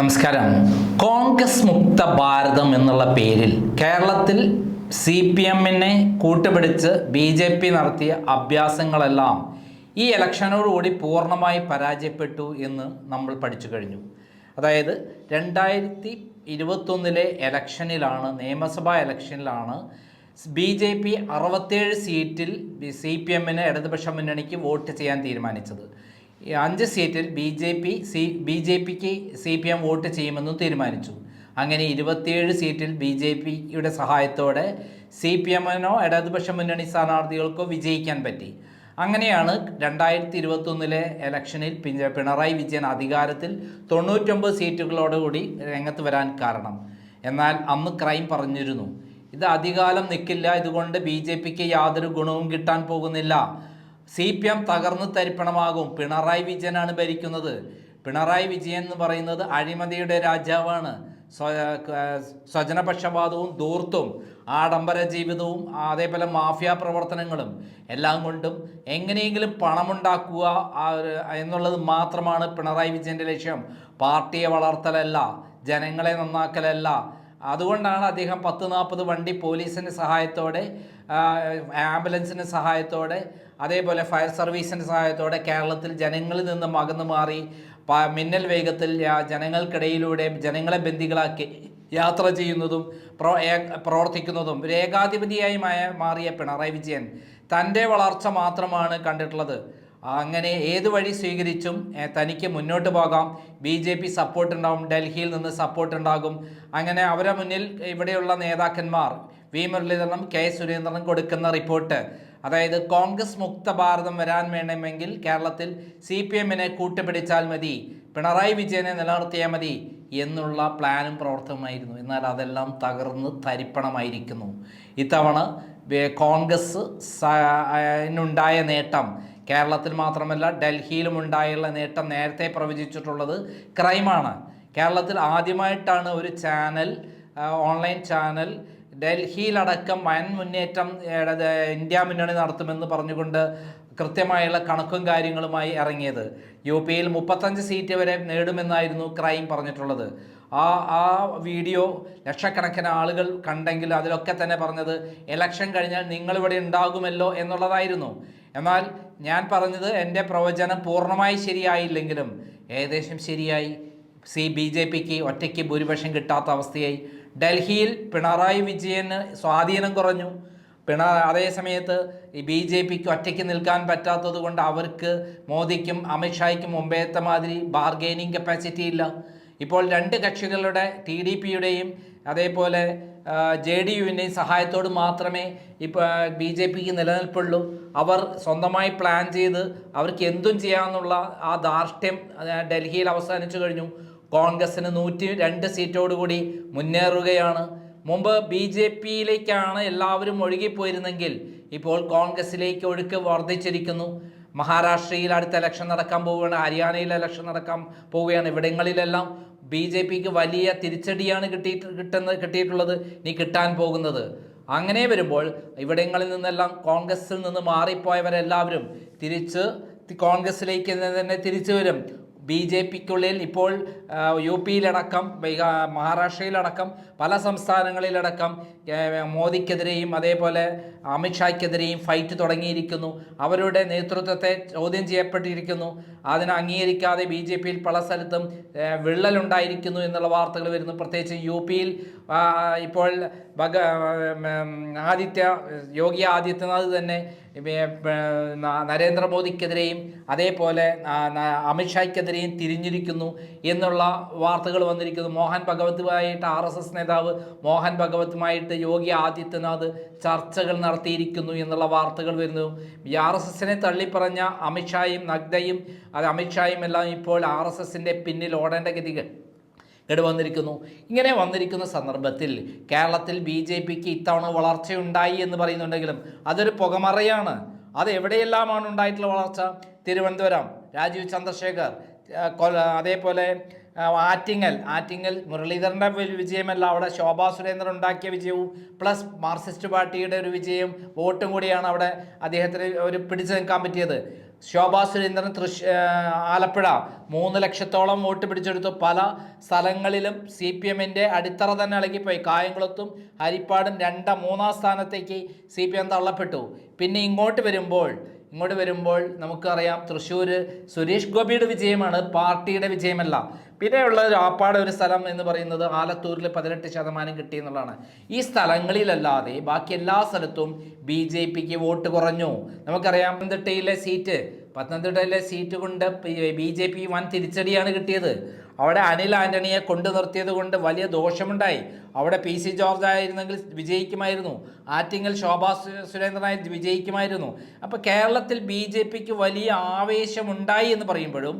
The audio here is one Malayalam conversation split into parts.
നമസ്കാരം. കോൺഗ്രസ് മുക്ത ഭാരതം എന്നുള്ള പേരിൽ കേരളത്തിൽ സി പി എമ്മിനെ കൂട്ടുപിടിച്ച് ബി ജെ പി നടത്തിയ അഭ്യാസങ്ങളെല്ലാം ഈ ഇലക്ഷനോടുകൂടി പൂർണമായി പരാജയപ്പെട്ടു എന്ന് നമ്മൾ പഠിച്ചു കഴിഞ്ഞു. അതായത് രണ്ടായിരത്തി ഇരുപത്തൊന്നിലെ ഇലക്ഷനിലാണ് നിയമസഭാ ഇലക്ഷനിലാണ് ബി ജെ പി അറുപത്തേഴ് സീറ്റിൽ സി പി എമ്മിന് ഇടതുപക്ഷ മുന്നണിക്ക് വോട്ട് ചെയ്യാൻ തീരുമാനിച്ചത്. അഞ്ച് സീറ്റിൽ B J P C B J പിക്ക് സി പി എം വോട്ട് ചെയ്യുമെന്നും തീരുമാനിച്ചു. അങ്ങനെ ഇരുപത്തിയേഴ് സീറ്റിൽ ബി ജെ പിയുടെ സഹായത്തോടെ സി പി എമ്മിനോ ഇടതുപക്ഷ മുന്നണി സ്ഥാനാർത്ഥികൾക്കോ വിജയിക്കാൻ പറ്റി. അങ്ങനെയാണ് രണ്ടായിരത്തി ഇരുപത്തൊന്നിലെ ഇലക്ഷനിൽ പിണറായി വിജയൻ അധികാരത്തിൽ തൊണ്ണൂറ്റൊമ്പത് സീറ്റുകളോടുകൂടി രംഗത്ത് വരാൻ കാരണം. എന്നാൽ അന്ന് ക്രൈം പറഞ്ഞിരുന്നു. ഇത് അധികാലം നിൽക്കില്ല ഇതുകൊണ്ട് ബി ജെ പിക്ക് യാതൊരു ഗുണവും കിട്ടാൻ പോകുന്നില്ല. സി പി എം തകർന്ന് തരിപ്പണമാകും. പിണറായി വിജയനാണ് ഭരിക്കുന്നത്. പിണറായി വിജയൻ എന്ന് പറയുന്നത് അഴിമതിയുടെ രാജാവാണ്. സ്വ- സ്വജനപക്ഷപാതവും ദൂർത്തും ആഡംബര ജീവിതവും അതേപോലെ മാഫിയ പ്രവർത്തനങ്ങളും എല്ലാം കൊണ്ടും എങ്ങനെയെങ്കിലും പണമുണ്ടാക്കുക എന്നുള്ളത് മാത്രമാണ് പിണറായി വിജയന്റെ ലക്ഷ്യം. പാർട്ടിയെ വളർത്തലല്ല ജനങ്ങളെ നന്നാക്കലല്ല. അതുകൊണ്ടാണ് അദ്ദേഹം പത്ത് നാൽപ്പത് വണ്ടി പോലീസിന്റെ സഹായത്തോടെ ആംബുലൻസിന്റെ സഹായത്തോടെ അതേപോലെ ഫയർ സർവീസിന്റെ സഹായത്തോടെ കേരളത്തിൽ ജനങ്ങളിൽ നിന്നും അകന്നു മാറി മിന്നൽ വേഗത്തിൽ ജനങ്ങൾക്കിടയിലൂടെ ജനങ്ങളെ ബന്ദികളാക്കി യാത്ര ചെയ്യുന്നതും പ്രോ പ്രവർത്തിക്കുന്നതും ഒരു ഏകാധിപതിയായി മാറിയ പിണറായി വിജയൻ തന്റെ വളർച്ച മാത്രമാണ് കണ്ടിട്ടുള്ളത്. അങ്ങനെ ഏത് വഴി സ്വീകരിച്ചും തനിക്ക് മുന്നോട്ട് പോകാം. ബി ജെ പി സപ്പോർട്ട് ഉണ്ടാവും ഡൽഹിയിൽ നിന്ന് സപ്പോർട്ട് ഉണ്ടാകും അങ്ങനെ അവരെ മുന്നിൽ ഇവിടെയുള്ള നേതാക്കന്മാർ വി മുരളീധരനും കെ സുരേന്ദ്രനും കൊടുക്കുന്ന റിപ്പോർട്ട് അതായത് കോൺഗ്രസ് മുക്ത ഭാരതം വരാൻ വേണമെങ്കിൽ കേരളത്തിൽ സി പി എമ്മിനെ കൂട്ടുപിടിച്ചാൽ മതി പിണറായി വിജയനെ നിലനിർത്തിയാൽ മതി എന്നുള്ള പ്ലാനും പ്രവർത്തനമായിരുന്നു എന്നാൽ അതെല്ലാം തകർന്ന് തരിപ്പണമായിരിക്കുന്നു. ഇത്തവണ കോൺഗ്രസ് ഉണ്ടായ നേട്ടം കേരളത്തിൽ മാത്രമല്ല ഡൽഹിയിലും ഉണ്ടായുള്ള നേട്ടം നേരത്തെ പ്രവചിച്ചിട്ടുള്ളത് ക്രൈമാണ്. കേരളത്തിൽ ആദ്യമായിട്ടാണ് ഒരു ചാനൽ ഓൺലൈൻ ചാനൽ ഡൽഹിയിലടക്കം വൻ മുന്നേറ്റം ഇന്ത്യ മുന്നണി നടത്തുമെന്ന് പറഞ്ഞുകൊണ്ട് കൃത്യമായുള്ള കണക്കും കാര്യങ്ങളുമായി ഇറങ്ങിയത്. യു പിയിൽ മുപ്പത്തഞ്ച് സീറ്റ് വരെ നേടുമെന്നായിരുന്നു ക്രൈം പറഞ്ഞിട്ടുള്ളത്. ആ ആ വീഡിയോ ലക്ഷക്കണക്കിന് ആളുകൾ കണ്ടെങ്കിൽ അതിലൊക്കെ തന്നെ പറഞ്ഞത് ഇലക്ഷൻ കഴിഞ്ഞാൽ നിങ്ങളിവിടെ ഉണ്ടാകുമല്ലോ എന്നുള്ളതായിരുന്നു. എന്നാൽ ഞാൻ പറഞ്ഞത് എന്റെ പ്രവചനം പൂർണമായി ശരിയായില്ലെങ്കിലും ഏകദേശം ശരിയായി. സി ബി ജെ പിക്ക് ഒറ്റയ്ക്ക് ഭൂരിപക്ഷം കിട്ടാത്ത അവസ്ഥയായി. ഡൽഹിയിൽ പിണറായി വിജയന് സ്വാധീനം കുറഞ്ഞു. പിണ അതേ സമയത്ത് ഈ ബി ജെ പിക്ക് ഒറ്റയ്ക്ക് നിൽക്കാൻ പറ്റാത്തത് കൊണ്ട് അവർക്ക് മോദിക്കും അമിത്ഷായ്ക്കും മുമ്പേത്തെ മാതിരി ബാർഗെയിനിങ് കപ്പാസിറ്റി ഇല്ല. ഇപ്പോൾ രണ്ട് കക്ഷികളുടെ ടി ഡി പിയുടെയും അതേപോലെ ജെ ഡി യുവിന്റെയും സഹായത്തോട് മാത്രമേ ഇപ്പോൾ ബി ജെ പിക്ക് നിലനിൽപ്പുള്ളൂ. അവർ സ്വന്തമായി പ്ലാൻ ചെയ്ത് അവർക്ക് എന്തും ചെയ്യാമെന്നുള്ള ആ ധാർഷ്ട്യം ഡൽഹിയിൽ അവസാനിച്ചു കഴിഞ്ഞു. കോൺഗ്രസിന് നൂറ്റി രണ്ട് സീറ്റോടുകൂടി മുന്നേറുകയാണ്. മുമ്പ് ബി ജെ പിയിലേക്കാണ് എല്ലാവരും ഒഴുകിപ്പോയിരുന്നെങ്കിൽ ഇപ്പോൾ കോൺഗ്രസിലേക്ക് ഒഴുക്ക് വർദ്ധിച്ചിരിക്കുന്നു. മഹാരാഷ്ട്രയിൽ അടുത്ത ഇലക്ഷൻ നടക്കാൻ പോവുകയാണ് ഹരിയാനയിൽ ഇലക്ഷൻ നടക്കാൻ പോവുകയാണ് ഇവിടങ്ങളിലെല്ലാം ബി ജെ പിക്ക് വലിയ തിരിച്ചടിയാണ് കിട്ടിയിട്ട് കിട്ടുന്നത് കിട്ടിയിട്ടുള്ളത് ഇനി കിട്ടാൻ പോകുന്നത്. അങ്ങനെ വരുമ്പോൾ ഇവിടങ്ങളിൽ നിന്നെല്ലാം കോൺഗ്രസിൽ നിന്ന് മാറിപ്പോയവരെല്ലാവരും തിരിച്ച് കോൺഗ്രസിലേക്ക് തന്നെ തിരിച്ചു വരും. ബി ജെ പിക്കുള്ളിൽ ഇപ്പോൾ യു പിയിലടക്കം മഹാരാഷ്ട്രയിലടക്കം പല സംസ്ഥാനങ്ങളിലടക്കം മോദിക്കെതിരെയും അതേപോലെ അമിത്ഷായ്ക്കെതിരെയും ഫൈറ്റ് തുടങ്ങിയിരിക്കുന്നു. അവരുടെ നേതൃത്വത്തെ ചോദ്യം ചെയ്യപ്പെട്ടിരിക്കുന്നു. അതിനെ അംഗീകരിക്കാതെ ബി ജെ പിയിൽ പല സ്ഥലത്തും വിള്ളലുണ്ടായിരിക്കുന്നു എന്നുള്ള വാർത്തകൾ വരുന്നു. പ്രത്യേകിച്ച് യു പിയിൽ ഇപ്പോൾ ഭഗ ആദിത്യ യോഗി ആദിത്യനാഥ് തന്നെ നരേന്ദ്രമോദിക്കെതിരെയും അതേപോലെ അമിത്ഷായ്ക്കെതിരെയും തിരിഞ്ഞിരിക്കുന്നു എന്നുള്ള വാർത്തകൾ വന്നിരിക്കുന്നു. മോഹൻ ഭഗവത്തുമായിട്ട് ആർ എസ് എസ് നേതാവ് മോഹൻ ഭഗവത്തുമായിട്ട് യോഗി ആദിത്യനാഥ് ചർച്ചകൾ നടത്തിയിരിക്കുന്നു എന്നുള്ള വാർത്തകൾ വരുന്നു. ആർ എസ് എസിനെ തള്ളിപ്പറഞ്ഞ അമിത്ഷായും നഗ്ദയും അത് അമിത്ഷായും എല്ലാം ഇപ്പോൾ ആർ എസ് എസിന്റെ പിന്നിൽ ഓടേണ്ട ഗതികൾ ഇങ്ങോട്ട് വന്നിരിക്കുന്നു. ഇങ്ങനെ വന്നിരിക്കുന്ന സന്ദർഭത്തിൽ കേരളത്തിൽ ബി ജെ പിക്ക് ഇത്തവണ വളർച്ചയുണ്ടായി എന്ന് പറയുന്നുണ്ടെങ്കിലും അതൊരു പുകമറയാണ്. അത് എവിടെയെല്ലാമാണ് ഉണ്ടായിട്ടുള്ള വളർച്ച? തിരുവനന്തപുരം രാജീവ് ചന്ദ്രശേഖർ അതേപോലെ ആറ്റിങ്ങൽ ആറ്റിങ്ങൽ മുരളീധരന്റെ വിജയമല്ല അവിടെ ശോഭാ സുരേന്ദ്രൻ ഉണ്ടാക്കിയ വിജയവും പ്ലസ് മാർക്സിസ്റ്റ് പാർട്ടിയുടെ ഒരു വിജയം വോട്ടും കൂടിയാണ് അവിടെ അദ്ദേഹത്തിന് ഒരു പിടിച്ചു നിൽക്കാൻ പറ്റിയത്. ശോഭാ സുരേന്ദ്രൻ തൃശ് ആലപ്പുഴ മൂന്ന് ലക്ഷത്തോളം വോട്ട് പിടിച്ചെടുത്തു. പല സ്ഥലങ്ങളിലും സി പി എമ്മിന്റെ അടിത്തറ തന്നെ ഇളകിപ്പോയി. കായംകുളത്തും ഹരിപ്പാടും രണ്ടാം മൂന്നാം സ്ഥാനത്തേക്ക് സി പി എം തള്ളപ്പെട്ടു. പിന്നെ ഇങ്ങോട്ട് വരുമ്പോൾ ഇങ്ങോട്ട് വരുമ്പോൾ നമുക്കറിയാം തൃശ്ശൂർ സുരേഷ് ഗോപിയുടെ വിജയമാണ് പാർട്ടിയുടെ വിജയമല്ല. പിന്നെയുള്ള ഒരു ആപ്പാട് ഒരു സ്ഥലം എന്ന് പറയുന്നത് ആലത്തൂരിൽ പതിനെട്ട് ശതമാനം കിട്ടി എന്നുള്ളതാണ്. ഈ സ്ഥലങ്ങളിലല്ലാതെ ബാക്കി എല്ലാ സ്ഥലത്തും ബി ജെ പിക്ക് വോട്ട് കുറഞ്ഞു. നമുക്കറിയാം പത്തനംതിട്ടയിലെ സീറ്റ്. പത്തനംതിട്ടയിലെ സീറ്റ് കൊണ്ട് ബി ജെ പി വൻ തിരിച്ചടിയാണ് കിട്ടിയത്. അവിടെ അനിൽ ആന്റണിയെ കൊണ്ടു നിർത്തിയത് കൊണ്ട് വലിയ ദോഷമുണ്ടായി. അവിടെ പി സി ജോർജ് ആയിരുന്നെങ്കിൽ വിജയിക്കുമായിരുന്നു. ആറ്റിങ്ങൽ ശോഭാ സുരേന്ദ്രനായി വിജയിക്കുമായിരുന്നു. അപ്പോൾ കേരളത്തിൽ ബി ജെ പിക്ക് വലിയ ആവേശമുണ്ടായി എന്ന് പറയുമ്പോഴും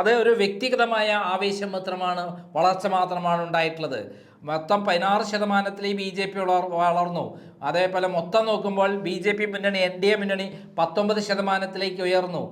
അത് ഒരു വ്യക്തിഗതമായ ആവേശം മാത്രമാണ് വളർച്ച മാത്രമാണ് ഉണ്ടായിട്ടുള്ളത്. മൊത്തം പതിനാറ് ശതമാനത്തിലേ ബി ജെ പി വളർന്നു. അതേപോലെ മൊത്തം നോക്കുമ്പോൾ ബി ജെ പി മുന്നണി എൻ ഡി എ മുന്നണി പത്തൊമ്പത് ശതമാനത്തിലേക്ക് ഉയർന്നു.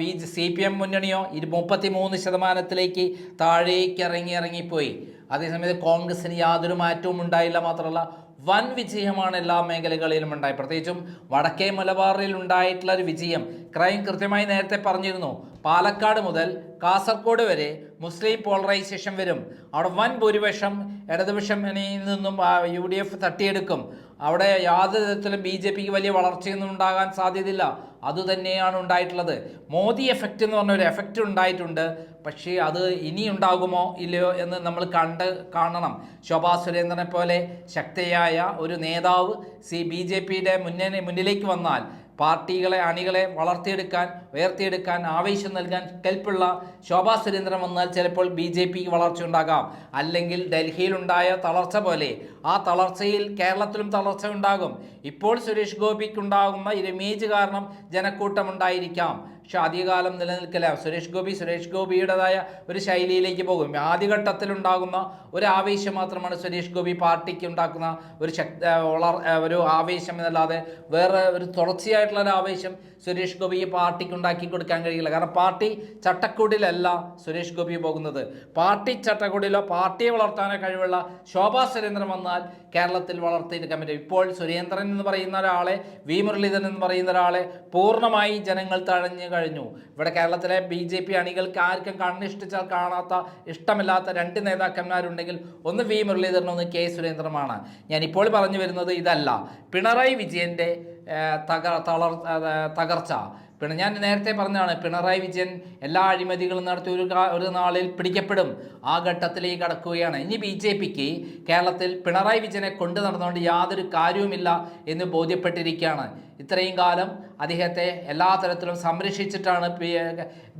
ബി സി പി എം മുന്നണിയോ ഇരു മുപ്പത്തി മൂന്ന് ശതമാനത്തിലേക്ക് താഴേക്ക് ഇറങ്ങി ഇറങ്ങിപ്പോയി. അതേസമയത്ത് കോൺഗ്രസിന് യാതൊരു മാറ്റവും ഉണ്ടായില്ല മാത്രമല്ല വൻ വിജയമാണ് എല്ലാ മേഖലകളിലും ഉണ്ടായി പ്രത്യേകിച്ചും വടക്കേ മലബാറിൽ ഉണ്ടായിട്ടുള്ള ഒരു വിജയം ക്രൈം കൃത്യമായി നേരത്തെ പറഞ്ഞിരുന്നു. പാലക്കാട് മുതൽ കാസർഗോഡ് വരെ മുസ്ലിം പോളറൈസേഷൻ വരും. അവിടെ വൻ ഭൂരിപക്ഷം ഇടതുപക്ഷം നിന്നും യു ഡി എഫ് തട്ടിയെടുക്കും. അവിടെ യാതൊരു തരത്തിലും ബി ജെ പിക്ക് വലിയ വളർച്ചയൊന്നും ഉണ്ടാകാൻ സാധ്യതയില്ല. അതുതന്നെയാണ് ഉണ്ടായിട്ടുള്ളത്. മോദി എഫക്റ്റ് എന്ന് പറഞ്ഞ ഒരു എഫക്റ്റ് ഉണ്ടായിട്ടുണ്ട്. പക്ഷേ അത് ഇനി ഉണ്ടാകുമോ ഇല്ലയോ എന്ന് നമ്മൾ കണ്ട് കാണണം. ശോഭാ സുരേന്ദ്രനെ പോലെ ശക്തിയായ ഒരു നേതാവ് സി ബി ജെ പിയുടെ മുന്നിലേക്ക് വന്നാൽ പാർട്ടികളെ അണികളെ വളർത്തിയെടുക്കാൻ ഉയർത്തിയെടുക്കാൻ ആവേശം നൽകാൻ കെൽപ്പുള്ള ശോഭാ സുരേന്ദ്രൻ വന്നാൽ ചിലപ്പോൾ ബി ജെ പിക്ക് വളർച്ച ഉണ്ടാകാം. അല്ലെങ്കിൽ ഡൽഹിയിലുണ്ടായ തളർച്ച പോലെ ആ തളർച്ചയിൽ കേരളത്തിലും തളർച്ച ഉണ്ടാകും. ഇപ്പോൾ സുരേഷ് ഗോപിക്കുണ്ടാകുന്ന ഇമേജ് കാരണം ജനക്കൂട്ടം ഉണ്ടായിരിക്കാം. പക്ഷെ ആദ്യകാലം നിലനിൽക്കില്ല? സുരേഷ് ഗോപി സുരേഷ് ഗോപിയുടേതായ ഒരു ശൈലിയിലേക്ക് പോകും. ആദ്യഘട്ടത്തിൽ ഉണ്ടാകുന്ന ഒരു ആവേശം മാത്രമാണ് സുരേഷ് ഗോപി പാർട്ടിക്ക് ഉണ്ടാക്കുന്ന ഒരു ശക്തി വളർ ഒരു ആവേശം എന്നല്ലാതെ വേറെ ഒരു തുടർച്ചയായിട്ടുള്ള ഒരു ആവേശം സുരേഷ് ഗോപിയെ പാർട്ടിക്ക് ഉണ്ടാക്കി കൊടുക്കാൻ കഴിയില്ല. കാരണം പാർട്ടി ചട്ടക്കൂടിലല്ല സുരേഷ് ഗോപി പോകുന്നത്. പാർട്ടി ചട്ടക്കൂടിലോ പാർട്ടിയെ വളർത്താനോ കഴിവുള്ള ശോഭാ സുരേന്ദ്രൻ വന്നാൽ കേരളത്തിൽ വളർത്തിയെടുക്കാൻ പറ്റും ഇപ്പോൾ സുരേന്ദ്രൻ എന്ന് പറയുന്ന ഒരാളെ വി. മുരളീധരൻ എന്ന് പറയുന്ന ഒരാളെ പൂർണമായി ജനങ്ങൾ തഴഞ്ഞു കഴിഞ്ഞു. ഇവിടെ കേരളത്തിലെ ബി ജെ പി അണികൾക്ക് ആർക്കും കണ്ണിഷ്ടിച്ചാൽ കാണാത്ത ഇഷ്ടമില്ലാത്ത രണ്ട് നേതാക്കന്മാരുണ്ടെങ്കിൽ ഒന്ന് വി. മുരളീധരൻ ഒന്ന് കെ. സുരേന്ദ്രനുമാണ്. ഞാനിപ്പോൾ പറഞ്ഞു വരുന്നത് ഇതല്ല. പിണറായി വിജയന്റെ തകർ തളർ തകർച്ച. പിന്നെ ഞാൻ നേരത്തെ പറഞ്ഞതാണ് പിണറായി വിജയൻ എല്ലാ അഴിമതികളും നടത്തി ഒരു ഒരു നാളിൽ പിടിക്കപ്പെടും. ആ ഘട്ടത്തിലേക്ക് കടക്കുകയാണ്. ഇനി ബി ജെ പിക്ക് കേരളത്തിൽ പിണറായി വിജയനെ കൊണ്ടു നടന്നുകൊണ്ട് യാതൊരു കാര്യവുമില്ല എന്ന് ബോധ്യപ്പെട്ടിരിക്കുകയാണ്. ഇത്രയും കാലം അദ്ദേഹത്തെ എല്ലാ തരത്തിലും സംരക്ഷിച്ചിട്ടാണ്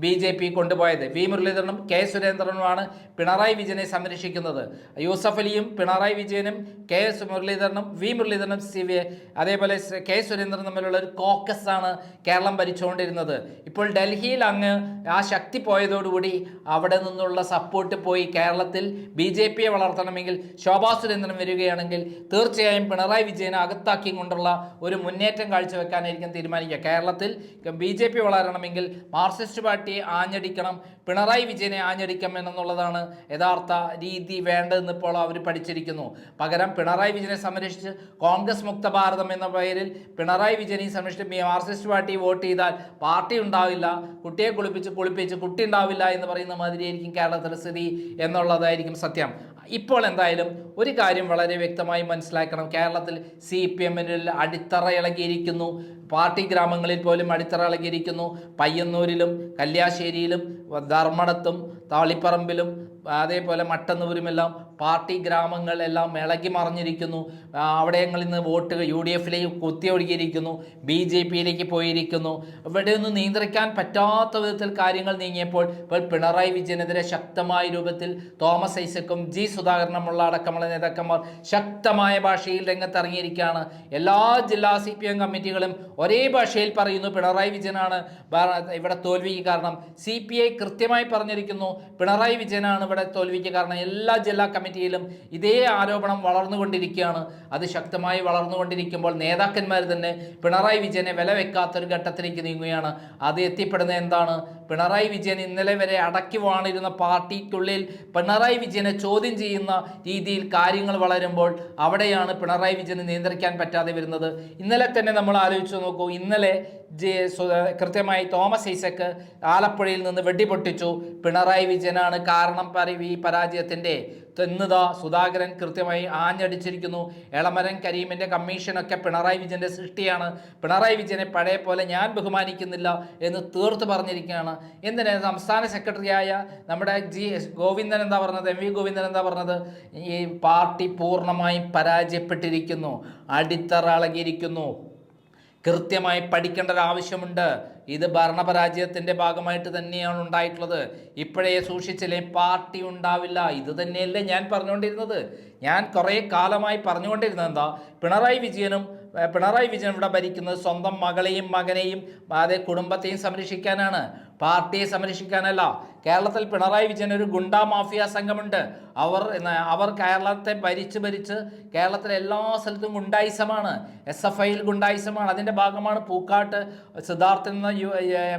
ബി ജെ പി കൊണ്ടുപോയത്. വി മുരളീധരനും കെ സുരേന്ദ്രനുമാണ് പിണറായി വിജയനെ സംരക്ഷിക്കുന്നത്. യൂസഫ് അലിയും പിണറായി വിജയനും കെ എസ് മുരളീധരനും വി മുരളീധരനും സി വി അതേപോലെ കെ സുരേന്ദ്രനും തമ്മിലുള്ള ഒരു കോക്കസ് ആണ് കേരളം ഭരിച്ചുകൊണ്ടിരുന്നത്. ഇപ്പോൾ ഡൽഹിയിൽ അങ്ങ് ആ ശക്തി പോയതോടുകൂടി അവിടെ നിന്നുള്ള സപ്പോർട്ട് പോയി കേരളത്തിൽ ബി ജെ പിയെ വളർത്തണമെങ്കിൽ ശോഭാ സുരേന്ദ്രൻ വരികയാണെങ്കിൽ തീർച്ചയായും പിണറായി വിജയനെ അകത്താക്കിയും കൊണ്ടുള്ള ഒരു മുന്നേറ്റം കാഴ്ചവെക്കാനായിരിക്കും തീരുമാനിക്കുക കേരളത്തിൽ ബി ജെ പി വളരണമെങ്കിൽ മാർക്സിസ്റ്റ് പാർട്ടിയെ ആഞ്ഞടിക്കണം പിണറായി വിജയനെ ആഞ്ഞടിക്കണം എന്നുള്ളതാണ് യഥാർത്ഥ രീതി വേണ്ടതെന്ന് ഇപ്പോൾ അവർ പഠിച്ചിരിക്കുന്നു. പകരം പിണറായി വിജയനെ സംരക്ഷിച്ച് കോൺഗ്രസ് മുക്ത ഭാരതം എന്ന പേരിൽ പിണറായി വിജയനെ സംരക്ഷിച്ച് മാർക്സിസ്റ്റ് പാർട്ടി വോട്ട് ചെയ്താൽ പാർട്ടി ഉണ്ടാവില്ല കുട്ടിയെ കുളിപ്പിച്ച് കുളിപ്പിച്ച് കുട്ടി ഉണ്ടാവില്ല എന്ന് പറയുന്ന മാതിരിയായിരിക്കും കേരളത്തിലെ സ്ഥിതി എന്നുള്ളതായിരിക്കും സത്യം. ഇപ്പോൾ എന്തായാലും ഒരു കാര്യം വളരെ വ്യക്തമായി മനസ്സിലാക്കണം. കേരളത്തിൽ സി പി എമ്മിനിൽ അടിത്തറ ഇളകിയിരിക്കുന്നു. പാർട്ടി ഗ്രാമങ്ങളിൽ പോലും അടിത്തറ ഇളകിയിരിക്കുന്നു. പയ്യന്നൂരിലും കല്യാശ്ശേരിയിലും ധർമ്മടത്തും താളിപ്പറമ്പിലും അതേപോലെ മട്ടന്നൂരുമെല്ലാം പാർട്ടി ഗ്രാമങ്ങളെല്ലാം ഇളകി മറിഞ്ഞിരിക്കുന്നു. അവിടെ അവിടെങ്ങളിൽ നിന്ന് വോട്ട് യു ഡി എഫിലേക്ക് കുത്തിയൊഴുകിയിരിക്കുന്നു ബി ജെ പിയിലേക്ക് പോയിരിക്കുന്നു. ഇവിടെയൊന്നും നിയന്ത്രിക്കാൻ പറ്റാത്ത വിധത്തിൽ കാര്യങ്ങൾ നീങ്ങിയപ്പോൾ ഇപ്പോൾ പിണറായി വിജയനെതിരെ ശക്തമായ രൂപത്തിൽ തോമസ് ഐസക്കും ജി സുധാകരനുമുള്ള അടക്കമുള്ള നേതാക്കന്മാർ ശക്തമായ ഭാഷയിൽ രംഗത്തിറങ്ങിയിരിക്കുകയാണ്. എല്ലാ ജില്ലാ സി പി എം കമ്മിറ്റികളും ഒരേ ഭാഷയിൽ പറയുന്നു പിണറായി വിജയനാണ് ഇവിടെ തോൽവിക്ക് കാരണം. സി പി ഐ കൃത്യമായി പറഞ്ഞിരിക്കുന്നു പിണറായി വിജയനാണ് ഇവിടെ തോൽവിക്ക് കാരണം. എല്ലാ ജില്ലാ കമ്മിറ്റിയിലും ഇതേ ആരോപണം വളർന്നുകൊണ്ടിരിക്കുകയാണ്. അത് ശക്തമായി വളർന്നുകൊണ്ടിരിക്കുമ്പോൾ നേതാക്കന്മാർ തന്നെ പിണറായി വിജയനെ വില വെക്കാത്തൊരു ഘട്ടത്തിലേക്ക് നീങ്ങുകയാണ്. അത് എത്തിപ്പെടുന്നത് എന്താണ്? പിണറായി വിജയൻ ഇന്നലെ വരെ അടക്കി വാണിരുന്ന പാർട്ടിക്കുള്ളിൽ പിണറായി വിജയനെ ചോദ്യം ചെയ്യുന്ന രീതിയിൽ കാര്യങ്ങൾ വളരുമ്പോൾ അവിടെയാണ് പിണറായി വിജയനെ നിയന്ത്രിക്കാൻ പറ്റാതെ വരുന്നത്. ഇന്നലെ തന്നെ നമ്മൾ ആലോചിച്ച് നോക്കൂ ഇന്നലെ കൃത്യമായി തോമസ് ഐസക്ക് ആലപ്പുഴയിൽ നിന്ന് വെടിപൊട്ടിച്ചു. പിണറായി വിജയനാണ് കാരണം ഈ പരാജയത്തിന്റെ. തെന്നുതാ സുധാകരൻ കൃത്യമായി ആഞ്ഞടിച്ചിരിക്കുന്നു. എളമരൻ കരീമിന്റെ കമ്മീഷനൊക്കെ പിണറായി വിജയന്റെ സൃഷ്ടിയാണ്. പിണറായി വിജയനെ പഴയ പോലെ ഞാൻ ബഹുമാനിക്കുന്നില്ല എന്ന് തീർത്ത് പറഞ്ഞിരിക്കുകയാണ്. എന്തിനാ സംസ്ഥാന സെക്രട്ടറിയായ നമ്മുടെ ജി ഗോവിന്ദൻ എന്താ പറഞ്ഞത് എം വി ഗോവിന്ദൻ എന്താ പറഞ്ഞത്? ഈ പാർട്ടി പൂർണമായും പരാജയപ്പെട്ടിരിക്കുന്നു അടിത്തറ അളകിയിരിക്കുന്നു. കൃത്യമായി പഠിക്കേണ്ട ഒരു ആവശ്യമുണ്ട്. ഇത് ഭരണപരാജയത്തിന്റെ ഭാഗമായിട്ട് തന്നെയാണ് ഉണ്ടായിട്ടുള്ളത്. ഇപ്പോഴേ സൂക്ഷിച്ചില്ലേ പാർട്ടി ഉണ്ടാവില്ല. ഇത് തന്നെയല്ലേ ഞാൻ പറഞ്ഞുകൊണ്ടിരുന്നത്. ഞാൻ കുറേ കാലമായി പറഞ്ഞുകൊണ്ടിരുന്നത് എന്താ പിണറായി വിജയനും പിണറായി വിജയൻ ഇവിടെ ഭരിക്കുന്നത് സ്വന്തം മകളെയും മകനെയും അതേ കുടുംബത്തെയും സംരക്ഷിക്കാനാണ്. പാർട്ടിയെ സംരക്ഷിക്കാനല്ല കേരളത്തിൽ പിണറായി വിജയൻ ഒരു ഗുണ്ട മാഫിയ സംഘമുണ്ട്. അവർ അവർ കേരളത്തെ ഭരിച്ച് ഭരിച്ച് കേരളത്തിലെ എല്ലാ സ്ഥലത്തും ഗുണ്ടായിസമാണ്. എസ് എഫ് ഐയിൽ ഗുണ്ടായിസമാണ്. അതിന്റെ ഭാഗമാണ് പൂക്കാട്ട് സിദ്ധാർത്ഥൻ എന്ന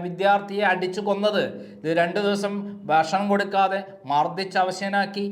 വിദ്യാർത്ഥിയെ അടിച്ചു കൊന്നത്. ഇത് രണ്ട് ദിവസം ഭക്ഷണം കൊടുക്കാതെ മർദ്ദിച്ച് അവശനാക്കി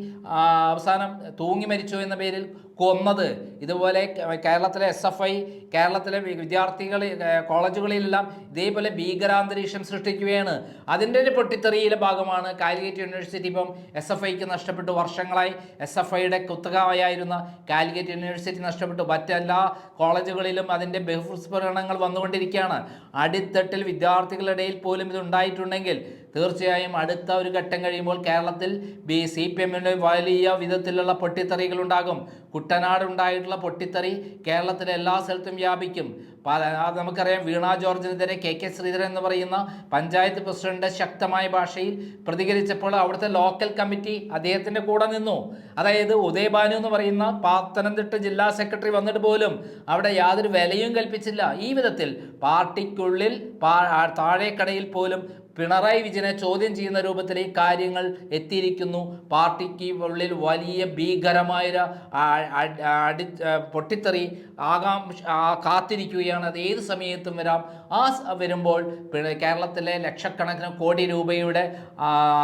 അവസാനം തൂങ്ങി മരിച്ചു എന്ന പേരിൽ കൊന്നത്. ഇതുപോലെ കേരളത്തിലെ എസ് എഫ് ഐ കേരളത്തിലെ വിദ്യാർത്ഥികൾ കോളേജുകളിലെല്ലാം ഇതേപോലെ ഭീകരാന്തരീക്ഷം സൃഷ്ടിക്കുകയാണ്. അതിന്റെ ഒരു പൊട്ടിത്തെറിയിലെ ഭാഗമാണ് കാലിക്കറ്റ് യൂണിവേഴ്സിറ്റി. ഇപ്പം എസ് എഫ് ഐക്ക് നഷ്ടപ്പെട്ടു വർഷങ്ങളായി. എസ് എഫ് ഐയുടെ കുത്തകയായിരുന്ന കാലിക്കറ്റ് യൂണിവേഴ്സിറ്റി നഷ്ടപ്പെട്ടു. മറ്റെല്ലാ കോളേജുകളിലും അതിന്റെ ബഹുസ്ഫുരണങ്ങൾ വന്നുകൊണ്ടിരിക്കുകയാണ്. അടിത്തട്ടിൽ വിദ്യാർത്ഥികളുടെ ഇടയിൽ പോലും ഇത് ഉണ്ടായിട്ടുണ്ടെങ്കിൽ തീർച്ചയായും അടുത്ത ഒരു ഘട്ടം കഴിയുമ്പോൾ കേരളത്തിൽ ബി സി പി എമ്മിന് വലിയ വിധത്തിലുള്ള പൊട്ടിത്തെറികൾ ഉണ്ടാകും. കുട്ടനാട് ഉണ്ടായിട്ടുള്ള പൊട്ടിത്തെറി കേരളത്തിലെ എല്ലാ സ്ഥലത്തും വ്യാപിക്കും. നമുക്കറിയാം വീണ ജോർജിനെതിരെ കെ കെ ശ്രീധരൻ എന്ന് പറയുന്ന പഞ്ചായത്ത് പ്രസിഡന്റ് ശക്തമായ ഭാഷയിൽ പ്രതികരിച്ചപ്പോൾ അവിടുത്തെ ലോക്കൽ കമ്മിറ്റി അദ്ദേഹത്തിന്റെ കൂടെ നിന്നു. അതായത് ഉദയഭാനു എന്ന് പറയുന്ന പത്തനംതിട്ട ജില്ലാ സെക്രട്ടറി വന്നിട്ട് പോലും അവിടെ യാതൊരു വിലയും കൽപ്പിച്ചില്ല. ഈ വിധത്തിൽ പാർട്ടിക്കുള്ളിൽ താഴേക്കടയിൽ പോലും പിണറായി വിജയനെ ചോദ്യം ചെയ്യുന്ന രൂപത്തിൽ ഈ കാര്യങ്ങൾ എത്തിയിരിക്കുന്നു. പാർട്ടിക്ക് ഉള്ളിൽ വലിയ ഭീകരമായ അടി പൊട്ടിത്തെറി ആകാം കാത്തിരിക്കുകയാണ്. അത് ഏത് സമയത്തും വരാം. ആ വരുമ്പോൾ കേരളത്തിലെ ലക്ഷക്കണക്കിന് കോടി രൂപയുടെ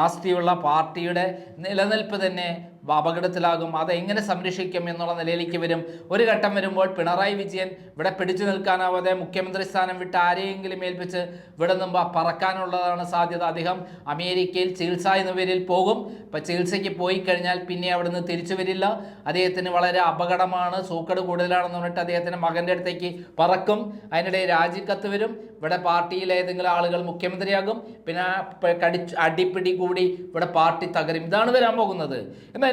ആസ്തിയുള്ള പാർട്ടിയുടെ നിലനിൽപ്പ് തന്നെ അപകടത്തിലാകും. അതെങ്ങനെ സംരക്ഷിക്കും എന്നുള്ള നിലയിലേക്ക് വരും. ഒരു ഘട്ടം വരുമ്പോൾ പിണറായി വിജയൻ ഇവിടെ പിടിച്ചു നിൽക്കാനാവാതെ മുഖ്യമന്ത്രി സ്ഥാനം വിട്ട് ആരെയെങ്കിലും ഏൽപ്പിച്ച് ഇവിടെ നിന്ന് പറക്കാനുള്ളതാണ് സാധ്യത. അദ്ദേഹം അമേരിക്കയിൽ ചികിത്സ എന്ന പേരിൽ പോകും. ഇപ്പം ചികിത്സയ്ക്ക് പോയി കഴിഞ്ഞാൽ പിന്നെ അവിടെ നിന്ന് തിരിച്ചു വരില്ല. അദ്ദേഹത്തിന് വളരെ അപകടമാണ്. സൂക്കട് കൂടുതലാണെന്ന് പറഞ്ഞിട്ട് അദ്ദേഹത്തിന്റെ മകന്റെ അടുത്തേക്ക് പറക്കും. അതിനിടെ രാജിക്കത്ത് വരും. ഇവിടെ പാർട്ടിയിലെ ഏതെങ്കിലും ആളുകൾ മുഖ്യമന്ത്രിയാകും. പിന്നെ കടി അടിപ്പിടി കൂടി ഇവിടെ പാർട്ടി തകരും. ഇതാണ് വരാൻ പോകുന്നത്.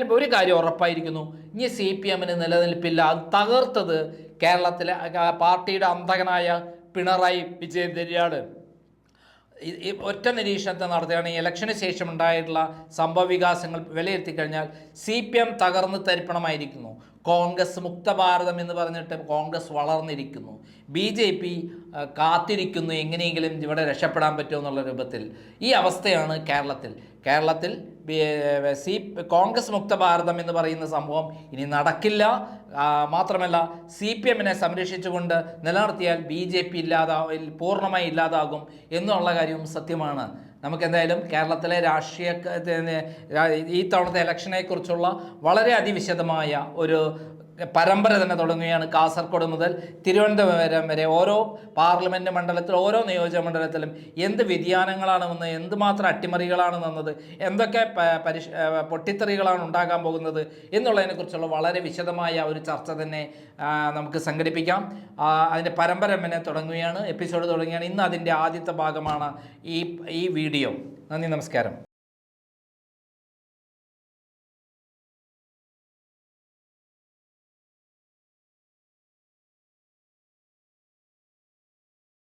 എന്നാലും ഒരു കാര്യം ഉറപ്പായിരിക്കുന്നു. ഇനി സി പി എമ്മിന് നിലനിൽപ്പില്ല. അത് തകർത്തത് കേരളത്തിലെ പാർട്ടിയുടെ അന്തകനായ പിണറായി വിജയൻ തന്നെയാണ്. ഒറ്റ നിരീക്ഷണത്തെ നടത്തുകയാണ് ഇലക്ഷന് ശേഷം ഉണ്ടായിട്ടുള്ള സംഭവ വികാസങ്ങൾ വിലയിരുത്തി കഴിഞ്ഞാൽ സി പി എം തകർന്ന് തരിപ്പണമായിരിക്കുന്നു. കോൺഗ്രസ് മുക്ത ഭാരതം എന്ന് പറഞ്ഞിട്ട് കോൺഗ്രസ് വളർന്നിരിക്കുന്നു. ബി ജെ പി കാത്തിരിക്കുന്നു എങ്ങനെയെങ്കിലും ഇവിടെ രക്ഷപ്പെടാൻ പറ്റുമോ എന്നുള്ള രൂപത്തിൽ. ഈ അവസ്ഥയാണ് കേരളത്തിൽ. കേരളത്തിൽ സി കോൺഗ്രസ് മുക്ത ഭാരതം എന്ന് പറയുന്ന സംഭവം ഇനി നടക്കില്ല. മാത്രമല്ല സി പി എമ്മിനെ സംരക്ഷിച്ചുകൊണ്ട് നിലനിർത്തിയാൽ ബി ജെ പി ഇല്ലാതാ പൂർണമായി ഇല്ലാതാകും എന്നുള്ള കാര്യവും സത്യമാണ്. നമുക്കെന്തായാലും കേരളത്തിലെ രാഷ്ട്രീയ ഈ തവണത്തെ ഇലക്ഷനെക്കുറിച്ചുള്ള വളരെ അതിവിശദമായ ഒരു പരമ്പര തന്നെ തുടങ്ങുകയാണ് കാസർഗോഡ് മുതൽ തിരുവനന്തപുരം വരെ. ഓരോ പാർലമെന്റ് മണ്ഡലത്തിൽ ഓരോ നിയോജക മണ്ഡലത്തിലും എന്ത് വ്യതിയാനങ്ങളാണ് വന്നത് എന്തുമാത്രം അട്ടിമറികളാണ് വന്നത് എന്തൊക്കെ പരിഷ് പൊട്ടിത്തെറികളാണ് ഉണ്ടാകാൻ പോകുന്നത് എന്നുള്ളതിനെക്കുറിച്ചുള്ള വളരെ വിശദമായ ഒരു ചർച്ച തന്നെ നമുക്ക് സംഘടിപ്പിക്കാം. അതിന്റെ പരമ്പര തന്നെ തുടങ്ങുകയാണ് എപ്പിസോഡ് തുടങ്ങുകയാണ്. ഇന്ന് അതിന്റെ ആദ്യത്തെ ഭാഗമാണ് ഈ ഈ വീഡിയോ. നന്ദി നമസ്കാരം.